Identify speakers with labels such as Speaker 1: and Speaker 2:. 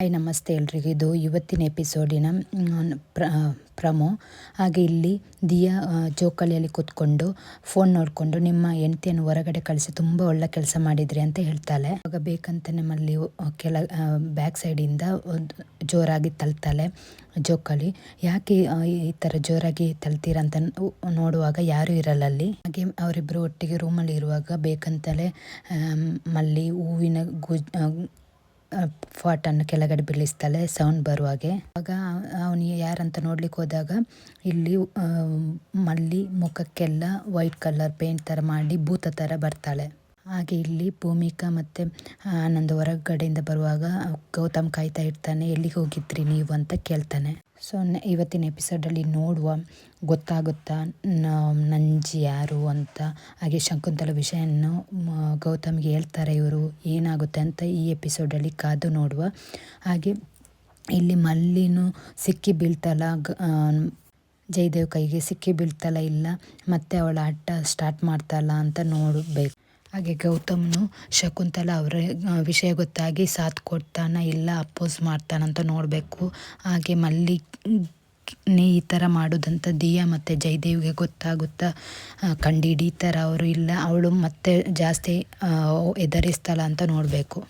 Speaker 1: Hi ನಮಸ್ತೆ ಎಲ್ರಿಗೂ. ಇದು ಇವತ್ತಿನ ಎಪಿಸೋಡಿನ ಪ್ರ ಪ್ರಮೋ. ಹಾಗೆ ಇಲ್ಲಿ ದಿಯಾ ಜೋಕಾಲಿಯಲ್ಲಿ ಕೂತ್ಕೊಂಡು ಫೋನ್ ನೋಡಿಕೊಂಡು ನಿಮ್ಮ ಹೆಂಡತಿಯನ್ನು ಹೊರಗಡೆ ಕಳಿಸಿ ತುಂಬ ಒಳ್ಳೆ ಕೆಲಸ ಮಾಡಿದ್ರಿ ಅಂತ ಹೇಳ್ತಾಳೆ. ಆಗ ಬೇಕಂತ ಮಲ್ಲಿ ಕೆಲ ಬ್ಯಾಕ್ ಸೈಡಿಂದ ಜೋರಾಗಿ ತಳ್ತಾಳೆ ಜೋಕಾಲಿ. ಯಾಕೆ ಈ ಥರ ಜೋರಾಗಿ ತಳ್ತೀರಾ ಅಂತ ನೋಡುವಾಗ ಯಾರೂ ಇರಲ್ಲ ಅಲ್ಲಿ. ಹಾಗೆ ಅವರಿಬ್ಬರು ಒಟ್ಟಿಗೆ ರೂಮಲ್ಲಿ ಇರುವಾಗ ಬೇಕಂತಲೇ ಮಲ್ಲಿ ಹೂವಿನ ಆ, ಫಾಟನ್ನು ಕೆಳಗಡೆ ಬೀಳಿಸ್ತಾಳೆ ಸೌಂಡ್ ಬರುವಾಗೆ. ಆಗ ಅವನು ಯಾರಂತ ನೋಡ್ಲಿಕ್ಕೆ ಹೋದಾಗ ಇಲ್ಲಿ ಮಲ್ಲಿ ಮುಖಕ್ಕೆಲ್ಲ ವೈಟ್ ಕಲರ್ ಪೇಂಟ್ ಥರ ಮಾಡಿ ಭೂತ ಥರ ಬರ್ತಾಳೆ. ಹಾಗೆ ಇಲ್ಲಿ ಭೂಮಿಕಾ ಮತ್ತು ಆನಂದ್ ಹೊರಗಡೆಯಿಂದ ಬರುವಾಗ ಗೌತಮ್ ಕಾಯ್ತಾ ಇರ್ತಾನೆ, ಎಲ್ಲಿಗೆ ಹೋಗಿದ್ರಿ ನೀವು? ಅಂತ ಕೇಳ್ತಾನೆ. ಸೊ ಇವತ್ತಿನ ಎಪಿಸೋಡಲ್ಲಿ ನೋಡುವ, ಗೊತ್ತಾಗುತ್ತಾ ನಂಜಿ ಯಾರು ಅಂತ, ಹಾಗೆ ಶಕುಂತಲ ವಿಷಯವನ್ನು ಗೌತಮ್ಗೆ ಹೇಳ್ತಾರೆ ಇವರು, ಏನಾಗುತ್ತೆ ಅಂತ ಈ ಎಪಿಸೋಡಲ್ಲಿ ಕಾದು ನೋಡುವ. ಹಾಗೆ ಇಲ್ಲಿ ಮಲ್ಲಿನೂ ಸಿಕ್ಕಿ ಬೀಳ್ತಲ್ಲ, ಗ- ಜಯದೇವ್ ಕೈಗೆ ಸಿಕ್ಕಿ ಬೀಳ್ತಲ್ಲ ಇಲ್ಲ, ಮತ್ತೆ ಅವಳ ಆಟ ಸ್ಟಾರ್ಟ್ ಮಾಡ್ತಾಳ ಅಂತ ನೋಡಬೇಕು. ಹಾಗೆ ಗೌತಮ್ನು ಶಕುಂತಲ ಅವರ ವಿಷಯ ಗೊತ್ತಾಗಿ ಸಾಥ್ ಕೊಡ್ತಾನ, ಇಲ್ಲ ಅಪೋಸ್ ಮಾಡ್ತಾನಂತ ನೋಡಬೇಕು. ಹಾಗೆ ಮಲ್ಲಿ ನೀ ಈ ಥರ ಮಾಡೋದಂತ ದಿಯಾ ಮತ್ತು ಜಯದೇವ್ಗೆ ಗೊತ್ತಾಗುತ್ತಾ ಕಂಡು ಹಿಡೀತಾರ ಅವರು ಇಲ್ಲ, ಅವಳು ಮತ್ತೆ ಜಾಸ್ತಿ ಹೆದರಿಸ್ತಾಳ ಅಂತ ನೋಡಬೇಕು.